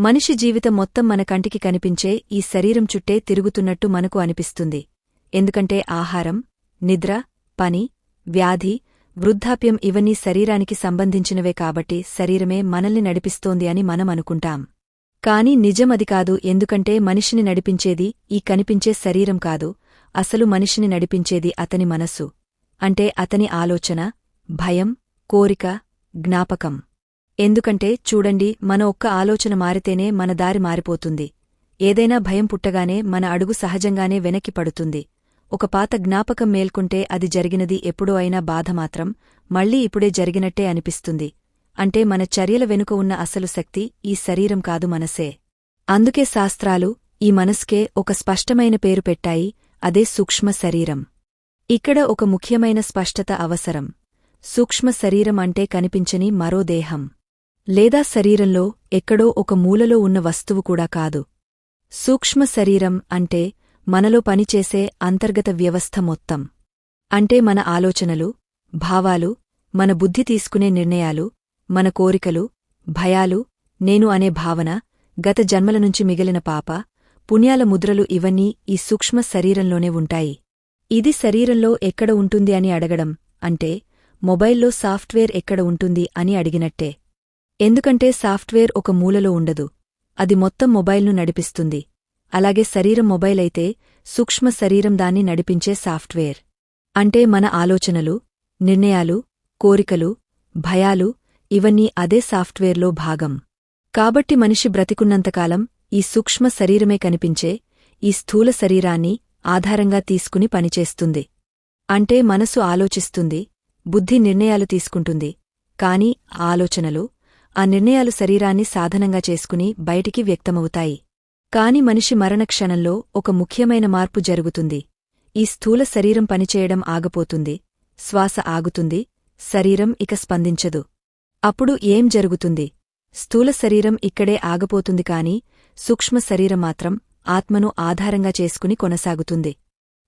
మనిషి జీవితం మొత్తం మన కంటికి కనిపించే ఈ శరీరం చుట్టే తిరుగుతున్నట్టు మనకు అనిపిస్తుంది. ఎందుకంటే ఆహారం నిద్ర పని వ్యాధి వృద్ధాప్యం ఇవన్నీ శరీరానికి సంబంధించినవే కాబట్టి శరీరమే మనల్ని నడిపిస్తోంది అని మనం అనుకుంటాం. కాని నిజమది కాదు ఎందుకంటే మనిషిని నడిపించేది ఈ కనిపించే శరీరం కాదు అసలు మనిషిని నడిపించేది అతని మనస్సు. అంటే అతని ఆలోచన భయం కోరిక జ్ఞాపకం. ఎందుకంటే చూడండి మన ఒక్క ఆలోచన మారితేనే మన దారి మారిపోతుంది. ఏదైనా భయం పుట్టగానే మన అడుగు సహజంగానే వెనక్కి పడుతుంది. ఒక పాత జ్ఞాపకం మేల్కుంటే అది జరిగినది ఎప్పుడో అయినా బాధ మాత్రం మళ్ళీ ఇప్పుడే జరిగినట్టే అనిపిస్తుంది. అంటే మన చర్యల వెనుక ఉన్న అసలు శక్తి ఈ శరీరం కాదు మనసే. అందుకే శాస్త్రాలు ఈ మనస్కే ఒక స్పష్టమైన పేరు పెట్టాయి అదే సూక్ష్మ శరీరం. ఇక్కడ ఒక ముఖ్యమైన స్పష్టత అవసరం. సూక్ష్మ శరీరం అంటే కనిపించని మరో దేహం. లేదా శరీరంలో ఎక్కడో ఒక మూలలో ఉన్న వస్తువు కూడా కాదు. సూక్ష్మ శరీరం అంటే మనలో పనిచేసే అంతర్గత వ్యవస్థ మొత్తం. అంటే మన ఆలోచనలు భావాలు మన బుద్ధి తీసుకునే నిర్ణయాలు మన కోరికలు భయాలు నేను అనే భావన గత జన్మల నుంచి మిగిలిన పాప పుణ్యాల ముద్రలు ఇవన్నీ ఈ సూక్ష్మ శరీరంలోనే ఉంటాయి. ఇది శరీరంలో ఎక్కడ ఉంటుంది అని అడగడం అంటే మొబైల్లో సాఫ్ట్వేర్ ఎక్కడ ఉంటుంది అని అడిగినట్టే. ఎందుకంటే సాఫ్ట్వేర్ ఒక మూలలో ఉండదు. అది మొత్తం మొబైల్ను నడిపిస్తుంది. అలాగే శరీరం మొబైల్ అయితే సూక్ష్మ శరీరం దాన్ని నడిపించే సాఫ్ట్వేర్. అంటే మన ఆలోచనలు నిర్ణయాలు కోరికలు భయాలు ఇవన్నీ అదే సాఫ్ట్వేర్లో భాగం. కాబట్టి మనిషి బ్రతికున్నంతకాలం ఈ సూక్ష్మ శరీరమే కనిపించే ఈ స్థూల శరీరాన్ని ఆధారంగా తీసుకుని పనిచేస్తుంది. అంటే మనసు ఆలోచిస్తుంది బుద్ధి నిర్ణయాలు తీసుకుంటుంది. కాని ఆలోచనలు ఆ నిర్ణయాలు శరీరాన్ని సాధనంగా చేసుకుని బయటికి వ్యక్తమవుతాయి. కాని మనిషి మరణక్షణంలో ఒక ముఖ్యమైన మార్పు జరుగుతుంది. ఈ స్థూల శరీరం పనిచేయడం ఆగపోతుంది. శ్వాస ఆగుతుంది. శరీరం ఇక స్పందించదు. అప్పుడు ఏం జరుగుతుంది? స్థూల శరీరం ఇక్కడే ఆగపోతుంది కాని సూక్ష్మ శరీరం మాత్రం ఆత్మను ఆధారంగా చేసుకుని కొనసాగుతుంది.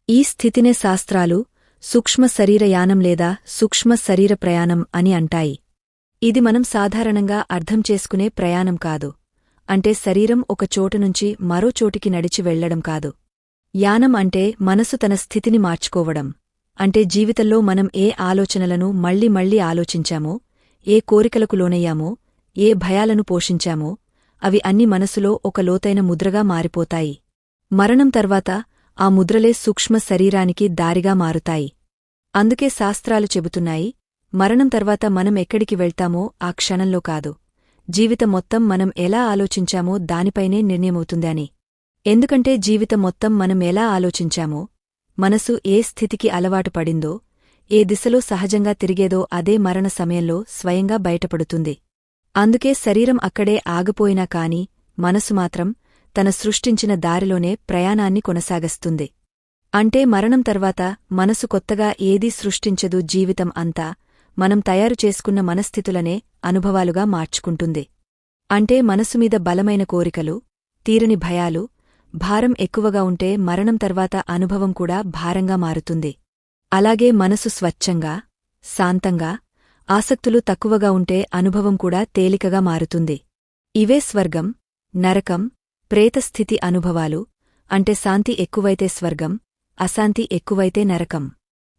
ఈ స్థితినే శాస్త్రాలు సూక్ష్మ శరీరయానం లేదా సూక్ష్మ శరీర ప్రయాణం అని అంటాయి. ఇది మనం సాధారణంగా అర్థం చేసుకునే ప్రయాణం కాదు. అంటే శరీరం ఒక చోటు నుంచి మరో చోటికి నడిచి వెళ్ళడం కాదు. యానం అంటే మనసు తన స్థితిని మార్చుకోవడం. అంటే జీవితంలో మనం ఏ ఆలోచనలను మళ్ళీ మళ్ళీ ఆలోచించామో ఏ కోరికలకు లోనయ్యామో ఏ భయాలను పోషించామో అవి అన్ని మనసులో ఒక లోతైన ముద్రగా మారిపోతాయి. మరణం తర్వాత ఆ ముద్రలే సూక్ష్మ శరీరానికి దారిగా మారుతాయి. అందుకే శాస్త్రాలు చెబుతున్నాయి మరణం తర్వాత మనం ఎక్కడికి వెళ్తామో ఆ క్షణంలో కాదు. జీవితం మొత్తం మనం ఎలా ఆలోచించామో దానిపైనే నిర్ణయమవుతుందని ఎందుకంటే జీవితం మొత్తం మనం ఎలా ఆలోచించామో మనసు ఏ స్థితికి అలవాటు పడిందో ఏ దిశలో సహజంగా తిరిగేదో అదే మరణ సమయంలో స్వయంగా బయటపడుతుంది. అందుకే శరీరం అక్కడే ఆగిపోయినా కాని మనసు మాత్రం తన సృష్టించిన దారిలోనే ప్రయాణాన్ని కొనసాగస్తుంది. అంటే మరణం తర్వాత మనసు కొత్తగా ఏదీ సృష్టించదు జీవితం అంతా మనం తయారు చేసుకున్న మనస్థితులనే అనుభవాలుగా మార్చుకుంటుంది. అంటే మనసుమీద బలమైన కోరికలు తీరని భయాలు భారం ఎక్కువగా ఉంటే మరణం తర్వాత అనుభవం కూడా భారంగా మారుతుంది. అలాగే మనసు స్వచ్ఛంగా శాంతంగా ఆసక్తులు తక్కువగా ఉంటే అనుభవం కూడా తేలికగా మారుతుంది. ఇవే స్వర్గం నరకం ప్రేతస్థితి అనుభవాలు అంటే శాంతి ఎక్కువైతే స్వర్గం అశాంతి ఎక్కువైతే నరకం.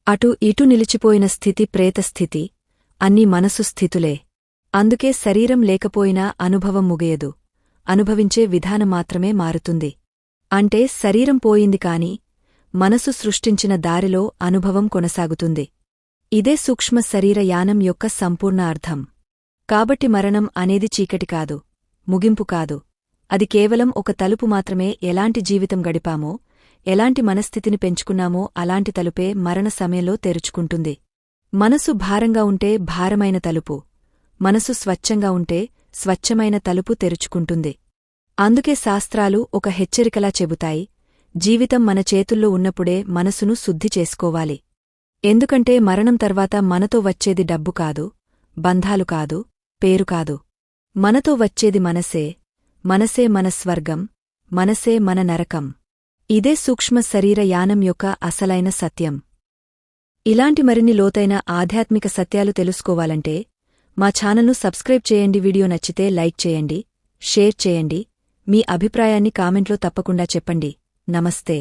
అటు ఇటు నిలిచిపోయిన స్థితి ప్రేతస్థితి అన్ని మనసు స్థితులే. అందుకే శరీరం లేకపోయినా అనుభవం ముగయదు. అనుభవించే విధానం మాత్రమే మారుతుంది. అంటే శరీరం పోయింది కాని మనసు సృష్టించిన దారిలో అనుభవం కొనసాగుతుంది. ఇదే సూక్ష్మ శరీర యానం యొక్క సంపూర్ణ అర్థం. కాబట్టి మరణం అనేది చీకటి కాదు ముగింపు కాదు. అది కేవలం ఒక తలుపు మాత్రమే ఎలాంటి జీవితం గడిపామో ఎలాంటి మనస్థితిని పెంచుకున్నామో అలాంటి తలుపే మరణ సమయంలో తెరుచుకుంటుంది. మనసు భారంగా ఉంటే భారమైన తలుపు మనసు స్వచ్ఛంగా ఉంటే స్వచ్ఛమైన తలుపు తెరుచుకుంటుంది. అందుకే శాస్త్రాలు ఒక హెచ్చరికలా చెబుతాయి జీవితం మన చేతుల్లో ఉన్నప్పుడే మనసును శుద్ధి చేసుకోవాలి. ఎందుకంటే మరణం తర్వాత మనతో వచ్చేది డబ్బు కాదు బంధాలు కాదు పేరు కాదు. మనతో వచ్చేది మనసే మనసే మన స్వర్గం మనసే మన నరకం. ఇదే సూక్ష్మ శరీర యానం యొక్క అసలైన సత్యం. ఇలాంటి మరిన్ని లోతైన ఆధ్యాత్మిక సత్యాలు తెలుసుకోవాలంటే మా ఛానల్ను సబ్స్క్రైబ్ చేయండి వీడియో నచ్చితే లైక్ చేయండి షేర్ చేయండి మీ అభిప్రాయాన్ని కామెంట్లో తప్పకుండా చెప్పండి. నమస్తే.